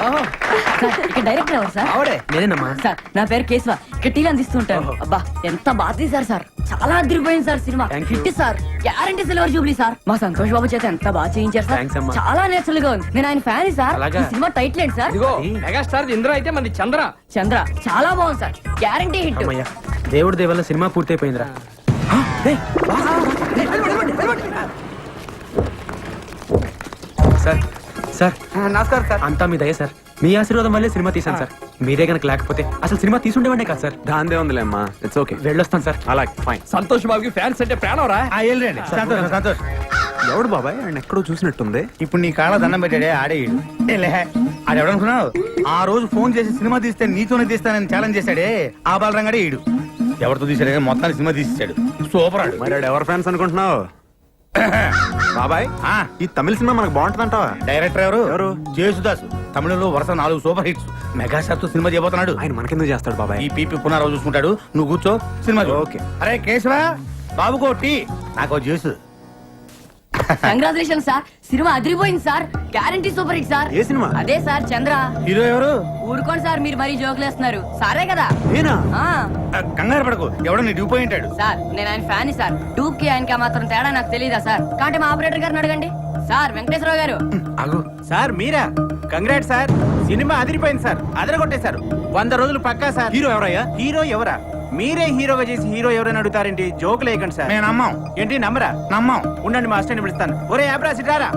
Sir ఇక్కడ director ఎవరు sir? ఆవిడే. నేనేనమ్మా. సార్ నా పేరు కేశవ. ఇక్కడ టీలు అందిస్తుంటాను ఓహో. అబ్బా ఎంత బాగా తీశారు సార్. చాలా అదిరిపోయింది sir cinema. Thank you. Hit sir guarantee silver jubilee sir. మా సంతోష్ బాబు చేత ఎంత బాగా చేయించారు సార్. అమ్మా. చాలా నేచురల్గా ఉంది. నేను ఆయన ఫ్యాన్ సార్. అలాగా? ఈ సినిమా టైటిల్ ఏంటి సార్? ఇదిగో అది- మెగాస్టార్ ఇంద్ర అయితే మంది చంద్ర. చంద్ర చాలా బాగుంది సార్. Guarantee hit. అమ్మయ్య దేవుడి దేవల్ల సినిమా పూర్తయిపోయిందిరా. ఆ, రేయ్, వా, వా, వా. రేయ్, వెళ్ళిపోండి, వెళ్ళిపోండి, వెళ్ళిపోండి. Sir sir. నమస్కారం సార్. అంతా మీ దయ సార్. మీ ఆశీర్వాదం వల్లే సినిమా తీశాను సార్. మీరే గనక లేకపోతే అసలు సినిమా తీసుండేవాడే కాదు సార్. దాందే ఉందిలే అమ్మా. ఇట్స్ ఓకే వెళ్ళొస్తాను సార్. అలాగే ఫైన్ సంతోష్ బాబుకి ఫ్యాన్స్ అంటే ప్రాణం రా వెళ్ళండి సంతోష్ సంతోష్. ఎవడు బాబాయ్? ఆయన ఎక్కడో చూసినట్టుంది. ఇప్పుడు నీ కాళ్ళ దండం పెట్టాడే ఆడే లే అది ఎవడనుకున్నావు? ఆ రోజు ఫోన్ చేసి సినిమా తీస్తే నీతోనే తీస్తానని ఛాలెంజ్ చేశాడే ఆ బాలరంగాడే ఈడు. ఎవరితో తీసాడే మొత్తాన్ని సినిమా తీసాడు సూపర్ ఆడు. మరి ఎవరు ఫ్యాన్స్ అనుకుంటున్నావు? బాబాయ్ ఆ, ఈ తమిళ సినిమా మనకు బాగుంటుందంటావా డైరెక్టర్ ఎవరు? ఎవరు? జేసుదాస్. తమిళంలో వరుస నాలుగు సూపర్ హిట్స్. మెగాస్టార్తో సినిమా చేయబోతున్నాడు. ఆయన మనకెందుకు చేస్తాడు బాబాయ్? ఈ పీపీ పునరావు చూసుకుంటాడు. నువ్వు కూర్చో సినిమా. ఓకే. అరే కేశవ బాబుకో టీ. నాకు జ్యూస్. కంగ్రాచులేషన్ సార్ సినిమా అదిరిపోయింది sir guarantee super hit sir ఏ సినిమా? అదే సార్ చంద్ర. హీరో ఎవరు? ఊరుకోండి సార్ మీరు మరీ జోకులు వేస్తున్నారు. సారే కదా? నేనా? కంగారు పడకు. ఎవడో నీ డ్యూ పోయి ఉంటాడు. సార్ నేను ఆయన ఫ్యాన్ సార్ టూప్కి ఆయనకి ఆ మాత్రం తేడా నాకు తెలియదా సార్ కాబట్టి మా ఆపరేటర్ గారిని అడగండి. సార్ వెంకటేశ్వరరావు గారు. అగు సార్ మీరా? కంగ్రాట్ సార్ సినిమా అదిరిపోయింది సార్ అదరగొట్టేశారు. వంద రోజులు పక్కా సార్ హీరో ఎవరయ్యా? హీరో ఎవరా? మీరే హీరోగా చేసి హీరో ఎవరైనా అడుగుతారేంటి? Joke లేకండి sir. మేము నమ్మాం. ఏంటి నమ్మరా? నమ్మాం. ఉండండి మా అసిస్టెంట్ పిలుస్తాను. ఒరే యాబ్రా సిటారా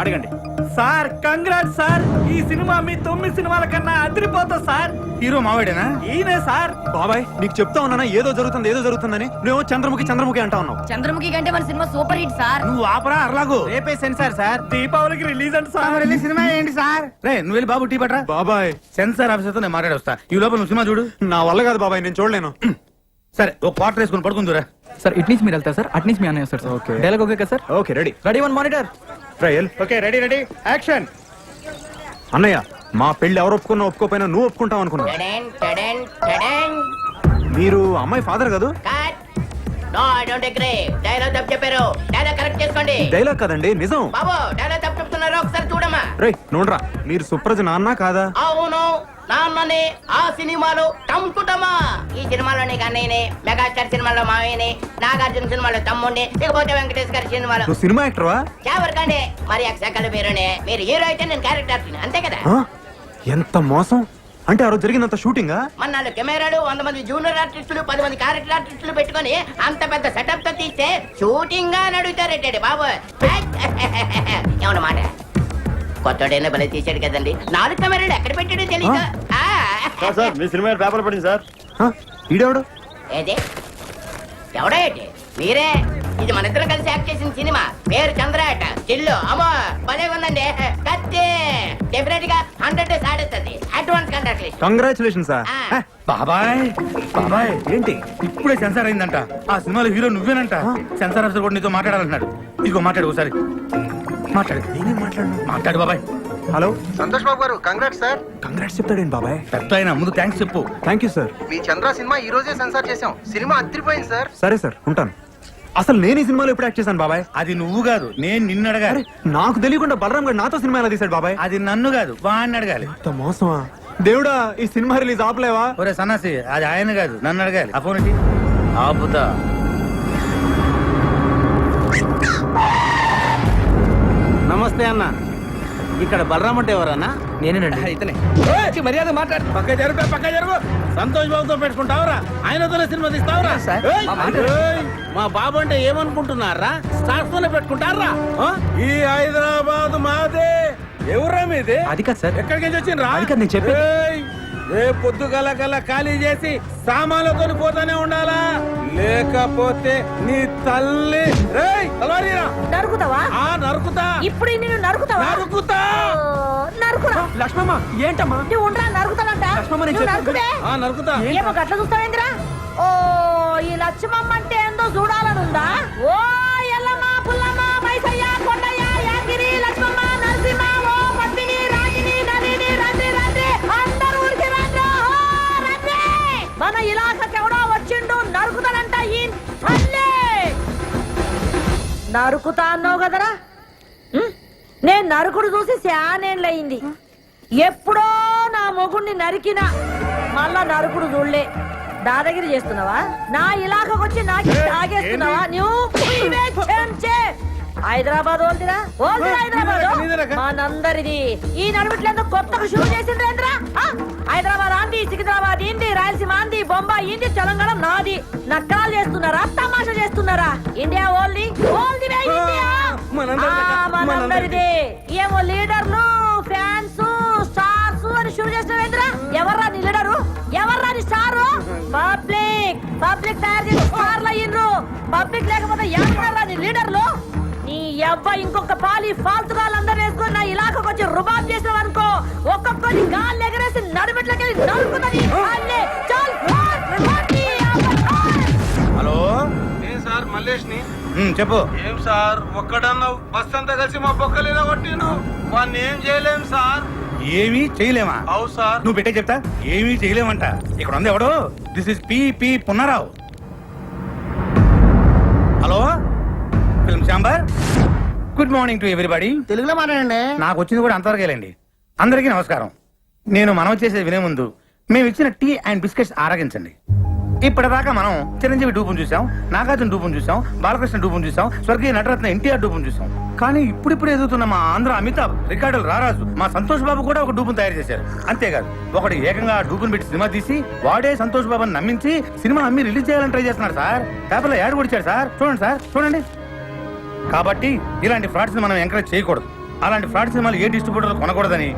అడగండి. Sir congrat sir. ఈ సినిమా మీ తొమ్మిది సినిమాల కన్నా అదిరిపోతా సార్. హీరో మావాడేనా? ఈయనే సార్. బాబాయ్ నీకు చెప్తా ఉన్నానా? ఏదో జరుగుతుంది ఏదో జరుగుతుందని. నువ్వు చంద్రముఖి చంద్రముఖి అంటా ఉన్నావు. చంద్రముఖి కంటే మన సినిమా సూపర్ హిట్ సార్. నువ్వు ఆపరా అర్లాగు. రేపే సెన్సార్ సార్ దీపావళికి రిలీజ్ అంట సార్. వెళ్ళి సినిమా ఏంటి సార్. రే నువ్వు వెళ్ళి బాబు టీ పట్రా బాబాయ్. సెన్సార్ ఆఫీసర్తో నేను మాట్లాడొస్తా. ఈ లోపల నువ్వు సినిమా చూడు. నా వల్ల కాదు బాబాయ్ నేను చూడలేను. సరే ఒక క్వార్టర్ వేసుకుని పడుకుందురా సార్ ఇటు నుంచి మీరు వెళ్తారు సార్? అటు నుంచి మీ అన్నయ్య సార్. Okay. డైలాగ్ ఓకే కదా sir? Okay ready. Ready one monitor trial. Okay ready ready. Action. అన్నయ్య మా పెళ్ళి ఎవరు ఒప్పుకున్నా ఒప్పుకోపోయినా నువ్వు ఒప్పుకుంటావు అనుకున్నా. టడెన్, టడెన్, టడెన్. మీరు అమ్మాయి ఫాదర్ కాదు? Cut. No I don't agree dialogue తప్పు చెప్పారు. డైలాగ్ కరెక్ట్ చేసుకోండి. డైలాగ్ కదండి నిజం. బాబు డైలాగ్ తప్పు చెప్తున్నారు? ఒకసారి రే నోడ్రా మీరు సుప్రజ నాన్న కాదా? అవును నాన్నని ఆ సినిమాలో టంకుటమా ఈ సినిమాలోని కన్నయ్యని మెగాస్టార్ సినిమాలో మావయ్యని నాగార్జున సినిమాలో తమ్ముడిని ఇకపోతే వెంకటేష్ గారి సినిమాలో. నువ్వు సినిమా యాక్టర్వా? ఎవరికండి మరి అక్షకల పేరునే. మీరు హీరో అయితే నేను క్యారెక్టర్ అంతే కదా? ఆ? ఎంత మోసం? అంటే ఆ రోజు జరిగినంత షూటింగా మన నాలుగు కెమెరాలు వంద మంది జూనియర్ ఆర్టిస్టులు పది మంది క్యారెక్టర్ ఆర్టిస్టులు పెట్టుకొని అంత పెద్ద సెటప్తో తీస్తే షూటింగ్గా నడుగుతారేంటండి బాబు? ఏమన్న మాట కొత్తడైనా భలే తీశాడు కదండి. నాలుగు కెమెరాలు ఎక్కడ పెట్టాడో తెలీదు. ఆ. మీ సినిమా పేపర్ పడింది సార్? ఈడెవడు? ఏది? ఎవడో ఏంటి? మీరే? ఇది మన ఇద్దరం కలిసి యాక్ట్ చేసిన సినిమా. పేరు చంద్రాట. చిల్లు. అమ్మో భలే ఉందండి. కత్తి. డెఫినెట్గా హండ్రెడ్ డేస్ ఆడేస్తుంది అడ్వాన్స్ లిస్ట్ కంగ్రాచులేషన్ సార్. బాబాయ్ బాబాయ్. ఏంటి? ఇప్పుడే సెన్సార్ అయిందంట. ఆ సినిమాలో హీరో నువ్వేనంట. సెన్సార్ ఆఫీసర్ కూడా నీతో మాట్లాడాలంటున్నాడు. ఇదిగో మాట్లాడు ఒకసారి. మాట్లాడు. నేనేం మాట్లాడను? మాట్లాడు బాబాయ్. హలో? సంతోష్ బాబు గారు కంగ్రాట్స్ సార్ కంగ్రాట్స్ చెప్తాడేంటి బాబాయ్. పెద్ద ఆయన ముందు థ్యాంక్స్ చెప్పు. థ్యాంక్ యూ సార్ మీ చంద్ర సినిమా ఈ రోజే సెన్సార్ చేసాం సినిమా అదిరిపోయింది సార్ సరే సార్ ఉంటాను. అసలు నేను ఈ సినిమాలో ఎప్పుడు యాక్ట్ చేశాను బాబాయ్? అది నువ్వు కాదు నేను నిన్ను అడగాలి. నాకు తెలియకుండా బలరాం గారు నాతో సినిమా ఎలా తీశాడు బాబాయ్? అది నన్ను కాదు వాడిని అడగాలి. ఎంత మోసమా? దేవుడా ఈ సినిమా రిలీజ్ ఆపలేవా? ఒరే సన్నాసి అది ఆయన కాదు నన్ను అడగాలి. ఆ ఫోన్? ఆపుతా. నమస్తే అన్న. ఇక్కడ బలరామ్ అంటే ఎవరన్నా? నేనేనండి. ఇతనే. మర్యాద మాట్లాడు. పక్క జరుగు పక్క జరుగు. సంతోష్ బాబుతో పెట్టుకుంటావురా. ఆయనతోనే సినిమా తీస్తావురా. మా బాబు అంటే ఏమనుకుంటున్నారా? స్టార్స్ తోనే పెట్టుకుంటారా? ఈ హైదరాబాద్ మాదే. ఎవరా మీది? అది కాదు సార్. ఎక్కడికి వచ్చిండ్రా? అది కాదు నేను చెప్పేది. ఏయ్, రే పొద్దు గల గల ఖాళీ చేసి సామాన్లతో పోతానే ఉండాలా? లేకపోతే నీ తల్లి రేయ్ తలవారీరా. నరుకుతావా? ఆ నరుకుతా. ఇప్పుడు నేను నరుకుతావా? నరుకుతా. నరుకురా. లక్ష్మమ్మ ఏంటమ్మా? నువ్వు ఉండరా నరుకుతానంట. లక్ష్మమ్మ, నేను నరుకుతే? ఆ నరుకుతా. ఏమో గట్ల చూస్తావేంద్రా? ఓ ఈ లక్ష్మమ్మ అంటే ఏందో చూడాలనుందా ఓ మన ఎవడో వచ్చిండు నరుకుతానంట ఈ తల్లి! నరుకుతా అన్నావు కదరా? నేను నరుకుడు చూసి శానేళ్ళయింది ఎప్పుడో నా మొగుణ్ణి నరికినా మళ్ళా నరుకుడు చూడలే. దాదాగిరి చేస్తున్నావా? నా ఇలాకకొచ్చి నాకు తాగేస్తున్నావా? నువ్వు. హైదరాబాద్ ఓల్దిరా? ఓల్దిరా హైదరాబాద్? మనందరిది. ఈ నడుమిట్లేందుకు కొత్తగా షూ చేసిండ్రేంద్రా ఆ? హైదరాబాద్ ఆంది సికింద్రాబాద్ ఇంది రాయలసీమ ఆంది బొంబాయి ఇంది తెలంగాణ నాది. నక్కరాలు చేస్తున్నారా? తమాషా చేస్తున్నారా? ఇండియా ఓల్ది? ఓల్ది మనందరిది ఏమో లీడర్లు ఫ్యాన్స్ స్టార్స్ అని షురు చేసినవేంద్రా ఎవర్రా నీ లీడరు? ఎవర్రా నీ స్టారు? పబ్లిక్! పబ్లిక్ తయారు చేసి స్టార్లు అయ్యిండ్రు. పబ్లిక్ లేకపోతే ఎవర్రా నీ లీడర్లు? నీ అవ్వ ఇంకొక పాలి ఫాల్తుగాళ్ళందరూ వేసుకొని నా ఇలాకకు వచ్చి రుబాబ్ చేసావు అనుకో ఒక్కొక్కరి గాలి ఎగరేసి నడిమెట్లకెళ్ళి నడుకుతుంది చాలు హలో? ఏం సార్ మల్లేష్ని చెప్పు. ఏం సార్ ఒక్కడన్నావు బస్ అంతా కలిసి మా బొక్కలేదా కొట్టిను వాడిని ఏం చేయలేం సార్? ఏమీ చేయలేమా? అవు సార్. నువ్వు పెట్టే చెప్తా. ఏమీ చేయలేమంట. ఇక్కడ ఉంది ఎవడు? This is P P Punnarao. Hello? Film chamber? Good morning to everybody. తెలుగులో మాట్లాడండి. నాకు వచ్చింది కూడా అంతవరకేలేండి అందరికీ నమస్కారం. నేను మనం చేసేది వినే ముందు మేము ఇచ్చిన టీ అండ్ బిస్కెట్స్ ఆరగించండి. ఇప్పటిదాకా మనం చిరంజీవి డూపును చూసాం నాగార్జున డూపును చూసాం బాలకృష్ణ డూపును చూసాం స్వర్గీయ నటరత్న ఎన్టీఆర్ డూపును చూసాం కానీ ఇప్పుడిప్పుడు ఎదుగుతున్న మా ఆంధ్ర అమితాబ్ రికార్డులు రారాజు మా సంతోష్ బాబు కూడా ఒక డూపును తయారు చేశారు. అంతేకాదు ఒకడు ఏకంగా డూపును పెట్టి సినిమా తీసి వాడే సంతోష్ బాబుని నమ్మించి సినిమా అమ్మి రిలీజ్ చేయాలని ట్రై చేస్తున్నారు సార్. పేపర్లో యాడ్ కొడిచాడు సార్. చూడండి సార్ చూడండి. కాబట్టి ఇలాంటి ఫ్రాడ్స్ మనం ఎంకరేజ్ చేయకూడదు. అలాంటి ఫ్రాడ్ సినిమాలు ఏ డిస్ట్రిబ్యూటర్లు కొనకూడదని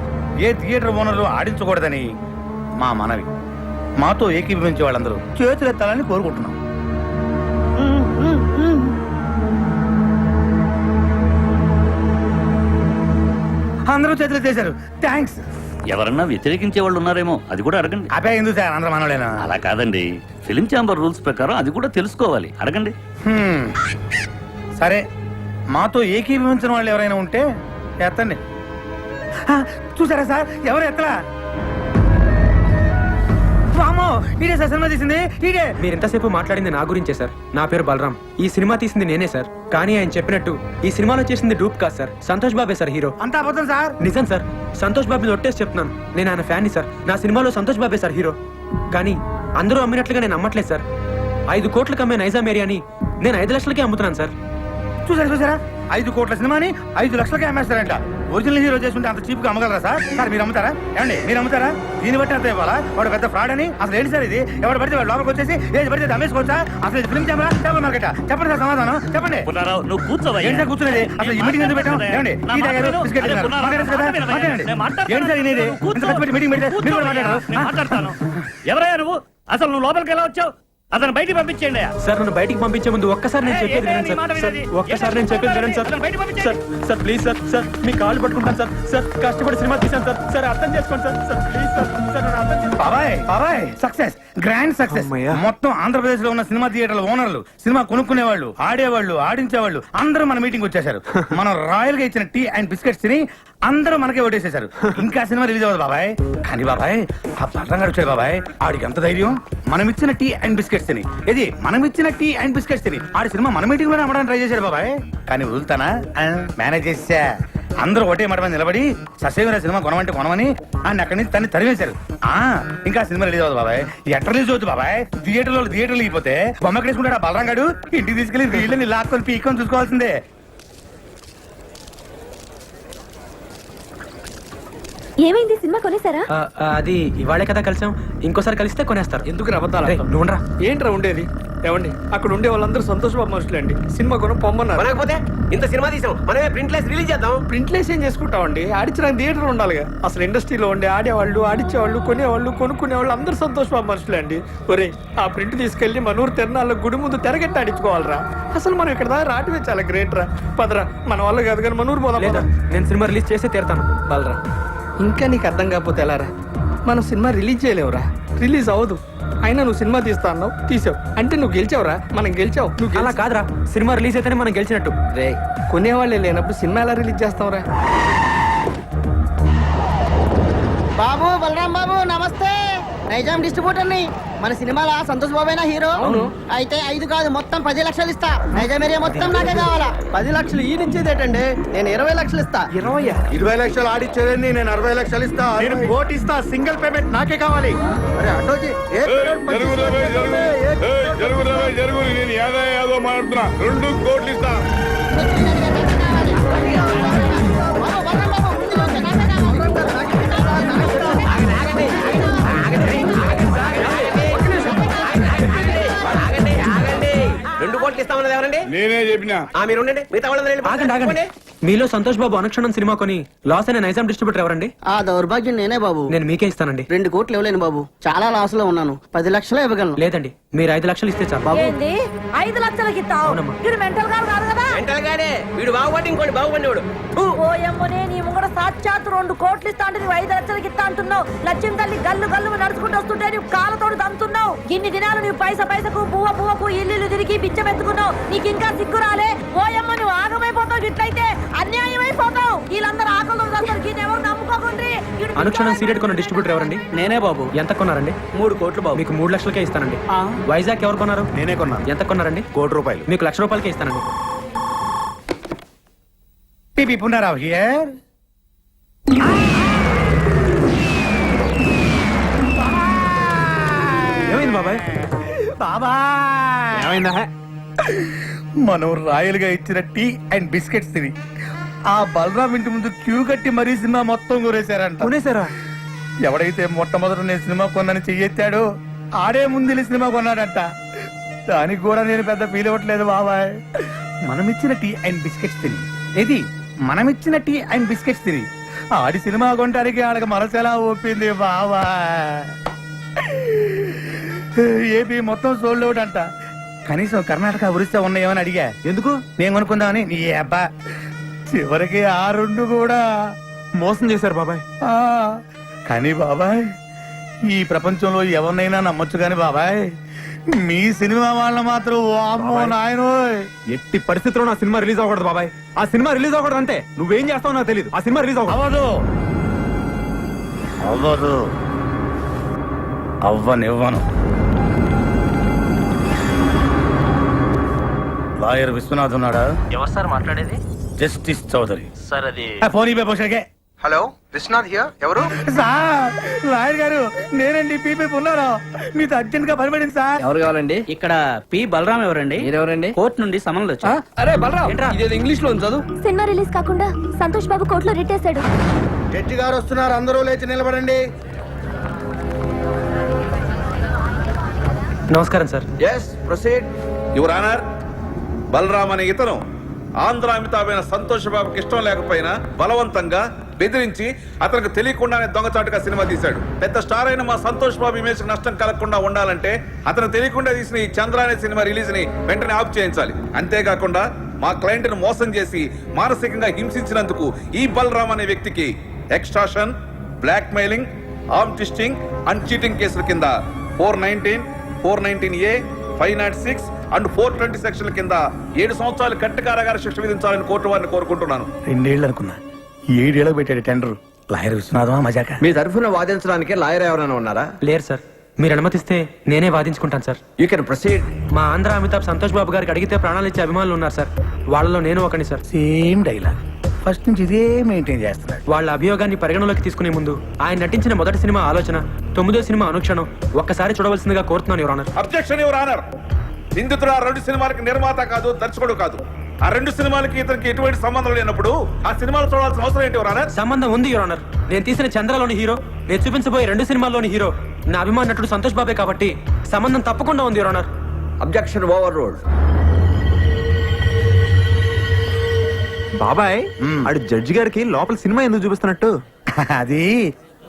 ఏ థియేటర్ ఓనర్లు ఆడించకూడదని మా మనవి. మాతో ఏకీభవించే వాళ్ళందరూ చేతులెత్తాలని కోరుకుంటున్నాం. అందరూ చేతులు ఎత్తేశారు థ్యాంక్స్ ఎవరన్నా వ్యతిరేకించే వాళ్ళు ఉన్నారేమో అది కూడా అడగండి. అబ్బాయి ఎందుకు సార్? అందరూ మనోళ్ళేనా? అలా కాదండి. ఫిలిం ఛాంబర్ రూల్స్ ప్రకారం అది కూడా తెలుసుకోవాలి. అడగండి. సరే. మాతో ఏకీభవించిన వాళ్ళు ఎవరైనా ఉంటే ఎత్తండి. చూసారా సార్? ఎవరు ఎత్తలా? వామో ఇదే సార్ సినిమా తీసింది. ఇదే మీరు ఎంతసేపు మాట్లాడింది నా గురించే సార్. నా పేరు బలరాం. ఈ సినిమా తీసింది నేనే సార్. కానీ ఆయన చెప్పినట్టు ఈ సినిమాలో చేసింది డూప్ కాదు సార్. సంతోష్ బాబే సార్ హీరో. అంతా అబద్ధం సార్? నిజం సార్. సంతోష్ బాబుని ఒట్టేసి చెప్తున్నాను. నేను ఆయన ఫ్యాన్ని సార్. నా సినిమాలో సంతోష్ బాబే సార్ హీరో. కానీ అందరూ అమ్మినట్లుగా నేను నమ్మట్లేదు సార్. ఐదు కోట్లకు అమ్మే నైజాం ఏరియాని నేను ఐదు లక్షలకే అమ్ముతున్నాను సార్. చూసారా చూసారా? ఐదు కోట్ల సినిమాని ఐదు లక్షలకే అమ్మేస్తారంట. ఒరిజినల్ హీరో చేసుకుంటే అంత చీప్గా అమ్మగలరా సార్? సార్ మీరు అమ్ముతారా? ఏమండి మీరు అమ్ముతారా? దీన్ని బట్టి అంత ఇవ్వాలా? వాడు పెద్ద ఫ్రాడ్ అని? అసలు ఏంటి సార్ ఇది? ఎవరు పడితే వాడు లోపలికి వచ్చేసి ఏది పడితే అమ్మేసుకోవచ్చా? అసలు ఇది ఫిల్మ్ చేపల మార్కెట్ చెప్పండి సార్ సమాధానం. చెప్పండి. నువ్వు కూర్చోవయ్యా. ఏంటి సార్ కూర్చునేది? అసలు ఈ మీటింగ్ ఎందుకు పెట్టాం? ఏమండి టీ తాగారు. బిస్కెట్ కదా. మాట్లాడండి. ఏంటి సార్ ఇది. ఇంత మీటింగ్ పెడితే మీరు కూడా. మాట్లాడరు? ఎవరయ్యా నువ్వు? అసలు నువ్వు లోపలికి ఎలా వచ్చావు? అతను బయటికి పంపించేయండి. సార్ నన్ను బయటికి పంపించే ముందు ఒక్కసారి నేను చెప్పేది వినండి సార్ సార్. ఒక్కసారి నేను చెప్పేది వినండి sir. Sir sir please sir sir మీ కాళ్ళు పట్టుకుంటాను సార్ సార్ కష్టపడి సినిమా తీశాను సార్ సార్ అర్థం చేసుకోండి sir sir please sir sir నన్ను అర్థం బాబాయ్ బాబాయ్ సక్సెస్ గ్రాండ్ సక్సెస్. మొత్తం ఆంధ్రప్రదేశ్లో ఉన్న సినిమా థియేటర్ల ఓనర్లు సినిమా కొనుక్కునే వాళ్ళు ఆడేవాళ్ళు ఆడించేవాళ్ళు అందరూ మన మీటింగ్ వచ్చేసారు మనం రాయల్గా ఇచ్చిన టీ అండ్ బిస్కెట్స్ తిని అందరూ మనకే ఓటేసేశారు. ఇంకా సినిమా రిలీజ్ అవ్వదు బాబాయ్. కానీ బాబాయ్ ఆ బలరాం వచ్చాడు బాబాయ్. ఆడికి ఎంత ధైర్యం? మనం ఇచ్చిన టీ అండ్ బిస్కెట్స్ తిని. ఇది మనం ఇచ్చిన టీ అండ్ బిస్కెట్స్ తిని. ఆడి సినిమా మన మీటింగ్లోనే అమ్మడానికి ట్రై చేశాడు బాబాయ్. కానీ వదులుతానా? మేనేజ్ చేసా అందరూ ఒకటే మాట మీద నిలబడి ససేమిరా సినిమా కొనమంటే కొనమని ఆయన అక్కడి నుంచి తన్ని తరివేశారు ఆ ఇంకా సినిమా రిలీజ్ అవుతుంది బాబాయ్. ఎట్ట రిలీజ్ అవుతుంది బాబాయ్. థియేటర్లో థియేటర్లు అయిపోతే బొమ్మ ఎక్కడేసుకుంటాడు ఆ బలరాం గాడు ఇంటికి తీసుకెళ్ళి వీళ్ళని లాక్కొని పీక్కొని చూసుకోవాల్సిందే. ఏమైంది? సినిమా కొనేసారా అది ఇవాళే కదా కలిసాం. ఇంకోసారి కలిస్తే కొనేస్తారు. ఎందుకు అబద్ధాలు ఉండరా. ఏంట్రా ఉండేది? ఏమండి అక్కడ ఉండే వాళ్ళందరూ సంతోష్ బాబు మనుషులే అండి. సినిమా కొనం పొమ్మన్నారు. కొనకపోతే ఇంత సినిమా తీసాం. మనమే ప్రింట్లెస్ రిలీజ్ చేద్దాం. ప్రింట్లేస్ ఏం చేసుకుంటామండి? ఆడించడానికి థియేటర్ ఉండాలిగా. అసలు ఇండస్ట్రీలో ఉండే ఆడేవాళ్ళు ఆడించేవాళ్ళు కొనేవాళ్ళు కొనుక్కునేవాళ్ళు అందరూ సంతోష్ బాబు మనుషులే అండి. ఒరే ఆ ప్రింట్ తీసుకెళ్ళి మన ఊరు తిరణాల్లో గుడి ముందు తెరగట్టి ఆడించుకోవాలరా. అసలు మనం ఇక్కడ దాకా రావటమే చాలా గ్రేట్ రా. పదరా మన వల్ల కాదు కానీ మన ఊరు పోదాం లేదా. నేను సినిమా రిలీజ్ చేస్తే తీరుతాను. బలరా. ఇంకా నీకు అర్థం కాకపోతే ఎలారా మనం సినిమా రిలీజ్ చేయలేవురా. రిలీజ్ అవ్వదు. అయినా నువ్వు సినిమా తీస్తా అన్నావు తీసావు. అంటే నువ్వు గెలిచావురా. మనం గెలిచావు. నువ్వు అలా. కాదురా. సినిమా రిలీజ్ అయితేనే మనం గెలిచినట్టు. రే కొనేవాళ్ళే లేనప్పుడు సినిమా ఎలా రిలీజ్ చేస్తావురా బాబు బలరాం బాబు నమస్తే. నైజాం డిస్ట్రిబ్యూటర్ని మన సినిమాలో సంతోష్ బాబేనా హీరో? అవును. అయితే ఐదు కాదు మొత్తం పది లక్షలు ఇస్తా. నైజాం ఏరియా మొత్తం నాకే కావాలా? పది లక్షలు ఈ నుంచేదేటండి నేను ఇరవై లక్షలు ఇస్తా. ఇరవై ఇరవై లక్షలు ఆడిచ్చేదండి నేను అరవై లక్షలు ఇస్తా. నేను కోటి ఇస్తా. సింగిల్ పేమెంట్ నాకే కావాలి. అరే అటోజీ జరుగు నేను యాదో యాదో మాట్లాడుతున్నా. రెండు కోట్లు ఇస్తా. రెండు కోట్లు ఇస్తామన్నది ఎవరండి? నేనే చెప్పినా. ఆ మీరు ఉండండి. మిగతా ఆగండి మీలో సంతోష్ బాబు అనుక్షణం సినిమా కొని లాస్ అయిన నైజాం డిస్ట్రిబ్యూటర్ ఎవరండి? ఆ దౌర్భాగ్యం నేనే బాబు. నేను మీకే ఇస్తానండి. రెండు కోట్లు ఇవ్వలేను బాబు. చాలా లాస్లో ఉన్నాను. పది లక్షలే ఇవ్వగలను. లేదండి. మీరు ఐదు లక్షలు ఇస్తే చాలు. ఏంది? ఐదు లక్షలకి ఇస్తావు? అవునమ్మా. ఇది మెంటల్ గారు కాదు కదా? గాడే. వీడు బాగుపడి ఇంకోటి బాగుపడినోడు ఓ ఎమ్మనే నీ ముంగడ సాక్షాత్ రెండు కోట్లు ఇస్తా అంటే నువ్వు ఐదు లక్షలకి ఇస్తా అంటున్నావు. లక్ష్యం తల్లి గల్లు గల్లు నడుచుకుంటూ వస్తుంటే నువ్వు కాళ్ళతోటి దంతున్నావు. ఇన్ని దినాలు నువ్వు పైస పైసకు పువ్వ పువ్వకు ఇల్లు తిరిగి బిచ్చమెత్తుకున్నావు. నీకు ఇంకా సిగ్గు రాలే. ఓ యమ్మ నువ్వు ఆగమైపోతావు ఇట్లయితే అన్యాయం అయిపోతావు వీళ్ళందరూ ఆకలి అందరికి ఎవరు నమ్ముకోకుండ్రి? ఈడు అనుక్షణం సీరియడ్ కొన్న డిస్ట్రిబ్యూటర్ ఎవరండి? నేనే బాబు. ఎంత కొన్నారండి? మూడు కోట్లు బాబు. మీకు మూడు లక్షలకే ఇస్తానండి. వైజాగ్ ఎవరు కొన్నారు? నేనే కొన్నాను ఎంత కొన్నారండి? కోటి రూపాయలు. మీకు లక్ష రూపాయలకే ఇస్తానండి. P P Punarao here. ఏమైంది బాబాయ్? బాబా ఏమైందా? మనం రాయలుగా ఇచ్చిన టీ అండ్ బిస్కెట్స్ తిని ఆ బలరాం ఇంటి ముందు క్యూ కట్టి మరీ సినిమా మొత్తం కూరేశారంట కొనేసారా ఎవడైతే మొట్టమొదట నేను సినిమా కొన్నాను చెయ్యెత్తాడో ఆడే ముందు సినిమా కొన్నాడంట. దానికి కూడా నేను పెద్ద ఫీల్ అవ్వట్లేదు బాబాయ్. మనమిచ్చిన టీ అండ్ బిస్కెట్స్ తిని. ఏది? మనమిచ్చిన టీ అండ్ బిస్కెట్స్ తిని. ఆడి సినిమా కొనడానికి ఆడకి మనసు ఎలా ఒప్పింది బాబా ఏపీ మొత్తం సోల్డ్ అవుట్ అంట. కనీసం కర్ణాటక ఒరిస్సా ఉన్నాయేమని అడిగా. ఎందుకు? నేను కొనుక్కుందామని. నీ అబ్బా. చివరికి ఆ రెండు కూడా. మోసం చేశారు బాబాయ్. ఆ కానీ బాబాయ్ ఈ ప్రపంచంలో ఎవరినైనా నమ్మొచ్చు కానీ బాబాయ్ మీ సినిమా వాళ్ళ మాత్రం వామ్మో ఎట్టి పరిస్థితుల్లో నా సినిమా రిలీజ్ అవ్వకూడదు బాబాయ్. ఆ సినిమా రిలీజ్ అవ్వకూడదు అంతే. నువ్వేం చేస్తావు నాకు తెలియదు ఆ సినిమా రిలీజ్ అవ్వదు. అవ్వదు. అవ్వనివ్వను. లాయర్ విశ్వనాథ్ ఉన్నాడా? ఎవరు సార్ మాట్లాడేది? జస్టిస్ చౌదరి. సార్ అది ఫోన్ ఇవ్వ పోషకే. హలో విశ్వనాథ్ హియర్ ఎవరు? సార్ లాయర్ గారు నేనండి పీపీ ఉన్నారా మీతో అర్జెంట్గా పనిపడింది సార్. ఎవరు కావాలండి? ఇక్కడ పి బలరాం ఎవరండి? ఎవరండి కోర్టు నుండి సమన్లు వచ్చా అరే బలరాం ఇదేదో ఇంగ్లీష్లో చదువు. సినిమా రిలీజ్ కాకుండా సంతోష్ బాబు కోర్టులో రిట్టేశాడు. జడ్జి గారు వస్తున్నారు అందరూ లేచి నిలబడండి. నమస్కారం sir. Yes proceed your honour Balram అనే ఇతను ఆంధ్ర అమితాబైన సంతోష్ బాబుకి ఇష్టం లేకపోయినా బలవంతంగా బెదిరించి అతనికి తెలియకుండానే దొంగచాటుగా సినిమా తీశాడు. పెద్ద స్టార్ అయిన మా సంతోష్ బాబు ఇమేజ్ నష్టం కలగకుండా ఉండాలంటే అతను తెలియకుండా తీసిన ఈ చంద్ర అనే సినిమా రిలీజ్ని వెంటనే ఆఫ్ చేయించాలి. అంతేకాకుండా మా క్లయింట్ను మోసం చేసి మానసికంగా హింసించినందుకు ఈ బలరామ్ అనే వ్యక్తికి extortion black mailing arm twisting and cheating కేసుల కింద four nineteen four nineteen A five nought six and four twenty సెక్షన్ల కింద ఏడు సంవత్సరాలు కట్టు కారాగార శిక్ష విధించాలని కోర్టు వారిని కోరుకుంటున్నాను. రెండేళ్ళు అనుకున్నా. ఏడేళ్ళకి పెట్టాడు టెండర్ లాయర్ విశ్వనాథమా మజాక. మీ తరఫున వాదించడానికి లాయర్ ఎవరైనా ఉన్నారా? లేరు సార్. మీరు అనుమతిస్తే నేనే వాదించుకుంటాను సార్. యూ కెన్ ప్రొసీడ్ మా ఆంధ్ర అమితాబ్ సంతోష్ బాబు గారికి అడిగితే ప్రాణాలు ఇచ్చే అభిమానులు ఉన్నారు సార్. వాళ్ళలో నేను ఒకని సార్. సేమ్ డైలాగ్ ఫస్ట్ నుంచి ఇదే మెయింటైన్ చేస్తున్నాడు. వాళ్ళ అభియోగాన్ని పరిగణలోకి తీసుకునే ముందు ఆయన నటించిన మొదటి సినిమా ఆలోచన తొమ్మిదో సినిమా అనుక్షణం. ఒక్కసారి చూడవలసిందిగా కోరుతున్నాను your honour. Objection your honour. నిందితుడు ఆ రెండు సినిమాలకి నిర్మాత కాదు దర్శకుడు కాదు. ఆ రెండు సినిమాలకి ఇతనికి ఎటువంటి సంబంధం లేనప్పుడు ఆ సినిమాలు చూడాల్సిన అవసరం ఏంటి యువర్ ఆనర్ సంబంధం ఉంది యువర్ ఆనర్ నేను తీసిన చంద్రలోని హీరో నేను చూపించబోయే రెండు సినిమాల్లోని హీరో. నా అభిమాన నటుడు సంతోష్ బాబే కాబట్టి సంబంధం తప్పకుండా ఉంది your honour objection overruled బాబాయ్ ఆడు జడ్జి గారికి లోపల సినిమా ఎందుకు చూపిస్తున్నట్టు? అది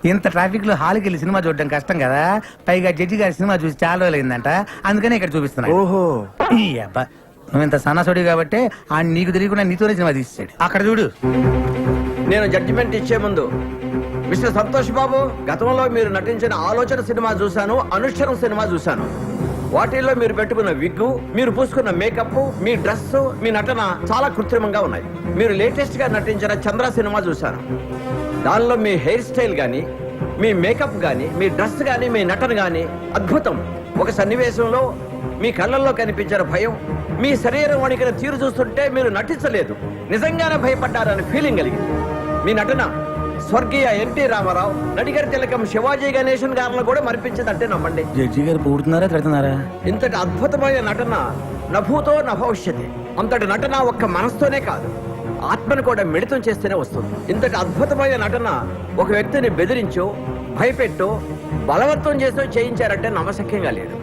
ఇంత ట్రాఫిక్లో హాల్కి వెళ్ళి సినిమా చూడడం కష్టం కదా. పైగా జడ్జి గారి సినిమా చూసి చాలా రోజులైందంట. అందుకనే ఇక్కడ చూపిస్తున్నా ఓహో. ఈ అబ్బా. నువ్వు ఇంత సన్నసుడి కాబట్టి ఆ నీకు తెలియకుండా నీతోనే సినిమా తీసాడు అక్కడ చూడు. నేను జడ్జిమెంట్ ఇచ్చే ముందు. మిస్టర్ సంతోష్ బాబు గతంలో మీరు నటించిన ఆలోచన సినిమా చూశాను అనుష్ఠరం సినిమా చూశాను. వాటిల్లో మీరు పెట్టుకున్న విగ్గు మీరు పూసుకున్న మేకప్ మీ డ్రెస్ మీ నటన చాలా కృత్రిమంగా ఉన్నాయి. మీరు లేటెస్ట్గా నటించిన చంద్ర సినిమా చూశాను. దానిలో మీ హెయిర్ స్టైల్ కానీ మీ మేకప్ కానీ మీ డ్రెస్ కానీ మీ నటన కానీ అద్భుతం. ఒక సన్నివేశంలో మీ కళ్ళల్లో కనిపించిన భయం మీ శరీరం వణికిన తీరు చూస్తుంటే మీరు నటించలేదు. నిజంగానే భయపడ్డారని ఫీలింగ్ కలిగింది. మీ నటన స్వర్గీయ ఎన్టీ రామారావు నడిగర్ తిలకం శివాజీ గణేశన్ గారిని కూడా మరిపించదంటే నమ్మండి. జడ్జి గారు పూడుతున్నారా తిడుతున్నారా? ఇంతటి అద్భుతమైన నటన నభూతో నభవిష్యతి. అంతటి నటన ఒక్క మనసుతోనే కాదు ఆత్మను కూడా మిళితం చేస్తేనే వస్తుంది. ఇంతటి అద్భుతమైన నటన ఒక వ్యక్తిని బెదిరించో భయపెట్టో బలవంతం చేసో చేయించారంటే నమ్మశక్యంగా లేదు.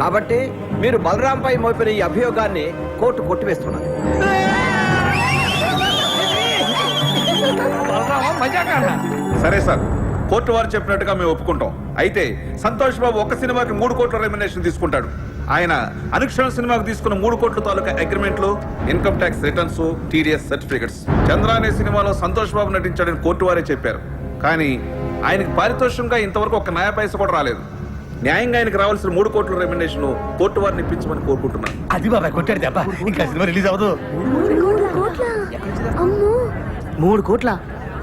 కాబట్టి మీరు బలరాంపై మోపిన ఈ అభియోగాన్ని కోర్టు కొట్టివేస్తున్నది. సరే సార్ కోర్టు వారు చెప్పినట్టుగా మేము ఒప్పుకుంటాం. అయితే సంతోష్ బాబు ఒక్క సినిమాకి మూడు కోట్ల రెమ్యునేషన్ తీసుకుంటాడు. ఆయన అనుక్షణ సినిమాకు తీసుకున్న మూడు కోట్ల తాలూకా అగ్రిమెంట్లు income tax returns TDS certificates Chandra అనే సినిమాలో సంతోష్ బాబు నటించాడని కోర్టు వారే చెప్పారు. కానీ ఆయనకి పారితోషికంగా ఇంతవరకు ఒక న్యాయ పైస కూడా రాలేదు. న్యాయంగా ఆయనకు రావాల్సిన మూడు కోట్ల రెమ్యునేషన్ కోర్టు వారిని ఇప్పించమని కోరుకుంటున్నాను. అది బాబాయ్ కొట్టాడు దెబ్బ. ఇంకా సినిమా రిలీజ్ అవ్వదు. కోట్ల? అమ్మో! మూడు కోట్ల?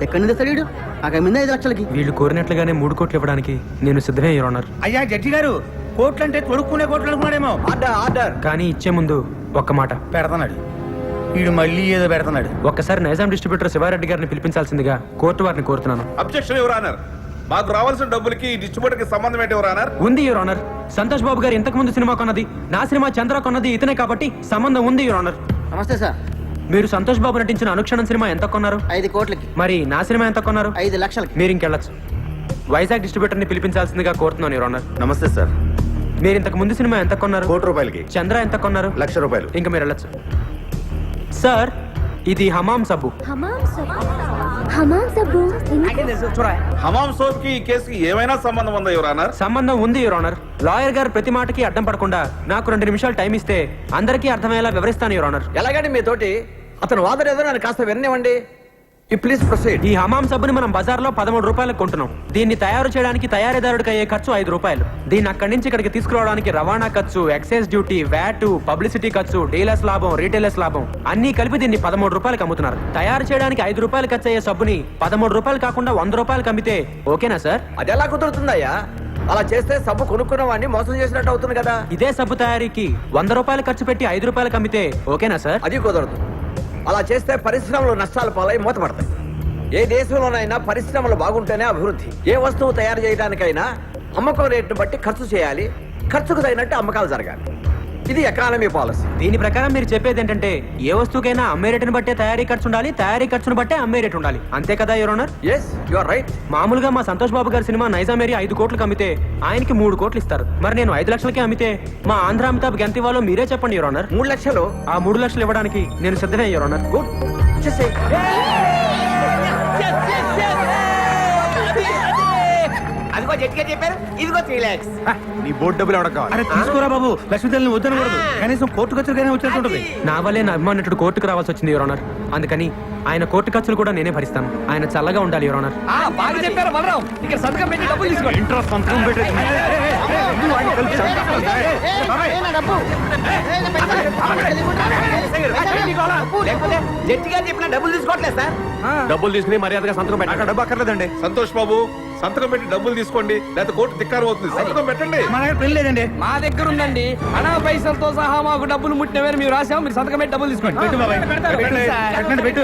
ఎక్కడి నుంచి తెస్తాడు వీడు? నాకు మీద ఐదు లక్షలకి. వీళ్ళు కోరినట్లుగానే మూడు కోట్లు ఇవ్వడానికి నేను సిద్ధమే యువర్ ఆనర్ అయ్యా జడ్జి గారు కోట్లు అంటే తొడుక్కునే కోట్లు అనుకున్నాడేమో ఆర్డర్ ఆర్డర్ కానీ ఇచ్చే ముందు ఒక్క మాట. పెడతాడు వీడు మళ్ళీ ఏదో పెడతాడు ఒక్కసారి నైజాం డిస్ట్రిబ్యూటర్ శివారెడ్డి గారిని పిలిపించాల్సిందిగా కోర్టు వారిని కోరుతున్నాను. అబ్జెక్షన్ ఎవరు ఆనర్ మాకు రావాల్సిన డబ్బులకి ఈ డిస్ట్రిబ్యూటర్కి సంబంధం ఏంటి ఎవరు ఆనర్? ఉంది యువర్ ఆనర్. సంతోష్ బాబు గారు ఇంతకు ముందు సినిమా కొన్నది. నా సినిమా చంద్ర కొన్నది ఇతనే కాబట్టి సంబంధం ఉంది యువర్ ఆనర్. నమస్తే సార్. మీరు సంతోష్ బాబు నటించిన అనుక్షణం సినిమా ఎంత కొన్నారు? ఐదు కోట్లకి. మరి నా సినిమా ఎంత కొన్నారు? ఐదు లక్షలకి. మీరు ఇంకెళ్ళచ్చు. వైజాగ్ డిస్ట్రిబ్యూటర్ని పిలిపించాల్సిందిగా కోరుతున్నాను యువర్ ఆనర్. నమస్తే సార్. మీరు ఇంతకు ముందు సినిమా ఎంత కొన్నారు? కోటి రూపాయలకి. చంద్ర ఎంత కొన్నారు? లక్ష రూపాయలు. ఇంకా మీరు వెళ్ళచ్చు. సార్ ఇది హమాం సబ్బు. హమాం సబ్బు. హమాం సబ్బు హమాం సోప్కి ఈ కేసుకి ఏమైనా సంబంధం ఉందా ఎవరు ఆనర్? సంబంధం ఉంది యువర్ ఆనర్. లాయర్ గారు ప్రతి మాటకి అడ్డం పడకుండా నాకు రెండు నిమిషాలు టైం ఇస్తే అందరికీ అర్థమయ్యేలా వివరిస్తాను యువర్ ఆనర్. ఎలాగండి మీతోటి అతను వాదన ఏదో నన్ను కాస్త విననివ్వండి. ప్లీజ్ ప్రొసీడ్ ఈ హమాం సబ్బుని మనం బజార్లో పదమూడు రూపాయలకు కొంటున్నాం. దీన్ని తయారు చేయడానికి తయారీదారుడికి అయ్యే ఖర్చు ఐదు రూపాయలు. దీన్ని అక్కడి నుంచి ఇక్కడికి తీసుకురావడానికి రవాణా ఖర్చు ఎక్సైజ్ డ్యూటీ వ్యాట్ పబ్లిసిటీ ఖర్చు డీలర్స్ లాభం రీటైలర్స్ లాభం అన్ని కలిపి దీన్ని పదమూడు రూపాయలకు అమ్ముతున్నారు. తయారు చేయడానికి ఐదు రూపాయలు ఖర్చు అయ్యే సబ్బుని పదమూడు రూపాయలు కాకుండా వంద రూపాయలకు అమ్మితే ఓకేనా సార్? అది ఎలా కుదురుతుందయ్యా? అలా చేస్తే సబ్బు కొనుక్కున్న వాడిని మోసం చేసినట్టు అవుతుంది కదా. ఇదే సబ్బు తయారీకి వంద రూపాయలు ఖర్చు పెట్టి ఐదు రూపాయలకు అమ్మితే ఓకేనా సార్? అది కుదరదు. అలా చేస్తే పరిశ్రమలు నష్టాలు పాలై మూతపడతాయి. ఏ దేశంలోనైనా పరిశ్రమలు బాగుంటేనే అభివృద్ధి. ఏ వస్తువు తయారు చేయడానికైనా అమ్మకం రేటును బట్టి ఖర్చు చేయాలి. ఖర్చుకు తగినట్టు అమ్మకాలు జరగాలి. ఇది ఎకానమీ పాలసీ దీని ప్రకారం మీరు చెప్పేది ఏంటంటే ఏ వస్తువుకైనా అమ్మే రేటుని బట్టే తయారీ ఖర్చు ఉండాలి తయారీ ఖర్చును బట్టే అమ్మే రేటు ఉండాలి. అంతే కదా your yes you are right మామూలుగా మా సంతోష్ బాబు గారి సినిమా నైజాం ఏరియా ఐదు కోట్లకు అమ్మితే ఆయనకి మూడు కోట్లు ఇస్తారు. మరి నేను ఐదు లక్షలకి అమ్మితే మా ఆంధ్ర అమితాబ్ ఎంత ఇవ్వాలో మీరే చెప్పండి యువర్ ఆనర్ మూడు లక్షలు? ఆ మూడు లక్షలు ఇవ్వడానికి నేను సిద్ధమే యువర్ ఆనర్ గుడ్ చేసే అదిగో చెప్పారు. ఇదిగో త్రీ లాక్స్ నీ బోర్డు డబ్బులు ఎవడ కావాలి? అరే తీసుకోరా బాబు. లక్ష్మీదేవిని వద్దనకూడదు. కనీసం కోర్టు ఖర్చుగానే వచ్చేస్తుంటది. నా వల్లే నా అభిమానుడు కోర్టుకు రావాల్సి వచ్చింది యువర్ ఆనర్ అందుకని ఆయన కోర్టు ఖర్చులు కూడా నేనే భరిస్తాను ఆయన చల్లగా ఉండాలి యువర్ ఆనర్ బాగా చెప్పారు బలరాం ఇక్కడ సంతకం పెట్టి డబ్బులు తీసుకోండి ఇంట్రెస్ట్ సంతకం జట్టిగా చెప్పిన డబ్బులు తీసుకోవట్లేదు సార్ డబ్బులు తీసుకుని మర్యాదగా సంతకం పెట్టాక డబ్బు అక్కర్లేదండి సంతోష్ బాబు సంతకం పెట్టి డబ్బులు తీసుకోండి లేకపోతే కోర్టు ధిక్కారం అవుతుంది సంతకం పెట్టండి మా దగ్గర పెళ్ళి లేదండి మా దగ్గర ఉందండి అనా పైసలతో సహా మాకు డబ్బులు ముట్టినవని మీరు రాసాం మీరు సంతకం పెట్టి డబ్బులు తీసుకోండి పెట్టు పెట్టు పెట్టు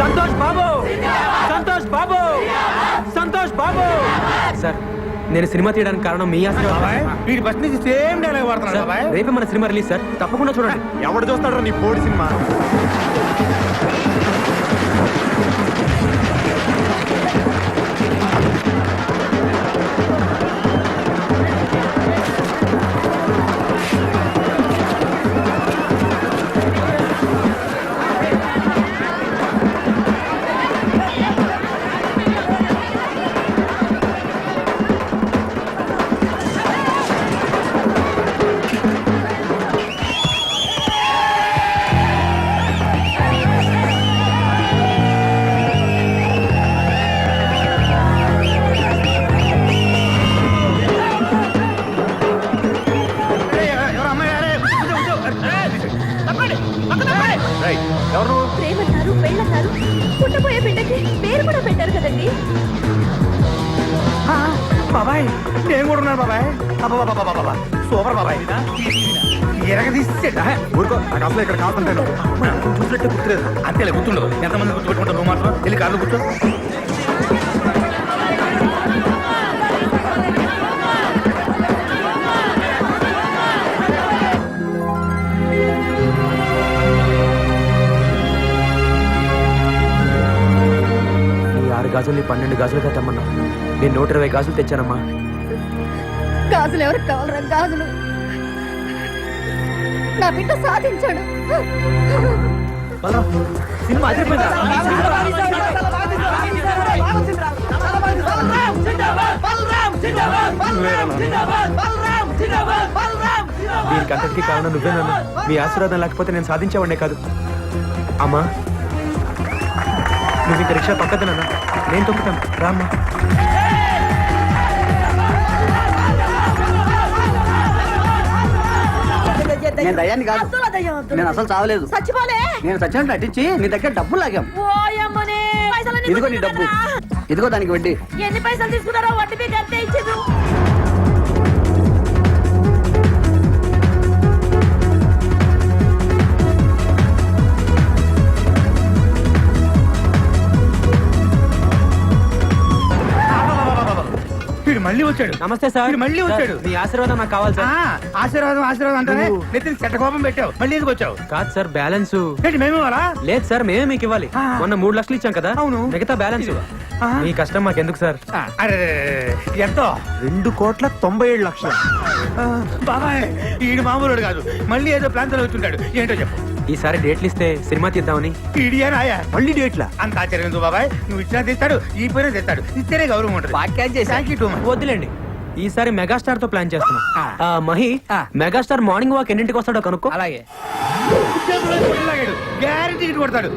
సంతోష్ బాబు సంతోష్ బాబు సంతోష్ బాబు సార్ నేను సినిమా తీయడానికి కారణం మీ వీడి ఫస్ట్ నుంచి సేమ్ డైలాగ్ వాడుతున్నాడు సార్, రేపే మన సినిమా రిలీజ్ సార్ తప్పకుండా చూడండి ఎవడు చూస్తాడో నీ పోడి సినిమా అసలు ఇక్కడ కాకుంటాను చూసినట్టు గుర్తులేదు. అంతేలే గుర్తుండదు. ఎంతమంది గుర్తుపెట్టుకుంటావు నువ్వు మాత్రం? వెళ్ళి కార్లు కూర్చో. ఆరు గాజుల్ని పన్నెండు గాజులుగా తెమ్మన్నా నేను నూట ఇరవై గాజులు తెచ్చానమ్మా. గాజులు ఎవరికి కావాలరా? గాజులు. నా బిడ్డ సాధించాడు. సినిమా అదిరిపోయిందా? దీనికి అంతటికీ కారణం నువ్వేనన్నా మీ ఆశీర్వాదం లేకపోతే నేను సాధించేవాడినే కాదు. అమ్మా నువ్వు ఇంక రిక్షా పక్కదనన్నా నేను తొక్కుతాను. రామ్మా. నేను దయ్యాన్ని కాదు. అద్దుల దయ్యం, అద్దుల నేను అసలు చావలేదు. చచ్చిపోలే. నేను సత్యం నటించి నీ దగ్గర డబ్బులు లాగాం. ఓయమ్మనే. ఇదిగో నీ డబ్బు? ఇదిగో దానికి వడ్డీ. ఎన్ని పైసలు తీసుకున్నారో వడ్డీ మీకు అంతే వీడు మళ్ళీ వచ్చాడు. నమస్తే సార్. వీడు మళ్ళీ వచ్చాడు. మీ ఆశీర్వాదం నాకు కావాలి ఆ, సార్ ఆశీర్వాదం ఆశీర్వాదం అంటానే నెత్తిన చెట్ట కోపం పెట్టావు. మళ్ళీ ఎందుకు వచ్చావు? కాదు సార్ బ్యాలెన్స్. ఏంటి మేము ఇవ్వాలా? లేదు సార్ మేమే మీకు ఇవ్వాలి. ఆ. మొన్న మూడు లక్షలు ఇచ్చాం కదా. అవును. మిగతా బ్యాలెన్స్. ఆ. మీ కష్టం మాకెందుకు సార్? అరే ఎంతో? రెండు కోట్ల తొంభై ఏడు లక్షలు. ఆ, బాబాయ్ ఈడు మామూలుడు కాదు. మళ్ళీ ఏదో ప్లాన్తో వచ్చుంటాడు. ఏంటో చెప్పు. ఈసారి డేట్లు ఇస్తే సినిమా తీద్దామని. ఈడియా నాయా. మళ్ళీ డేట్లా? అంత ఆశ్చర్యం బాబాయ్? నువ్వు ఇచ్చినా తెస్తాడు ఈ పోయినా తెస్తాడు. ఇస్తేనే గౌరవం ఉంటుంది. Thank you too much. వద్దులేండి. ఈసారి మెగాస్టార్తో ప్లాన్ చేస్తున్నాం. ఆ, మహి మెగాస్టార్ మార్నింగ్ వాక్ ఎన్నింటికి వస్తాడో కనుక్కో. అలాగే. గ్యారెంటీ కొడతాడు.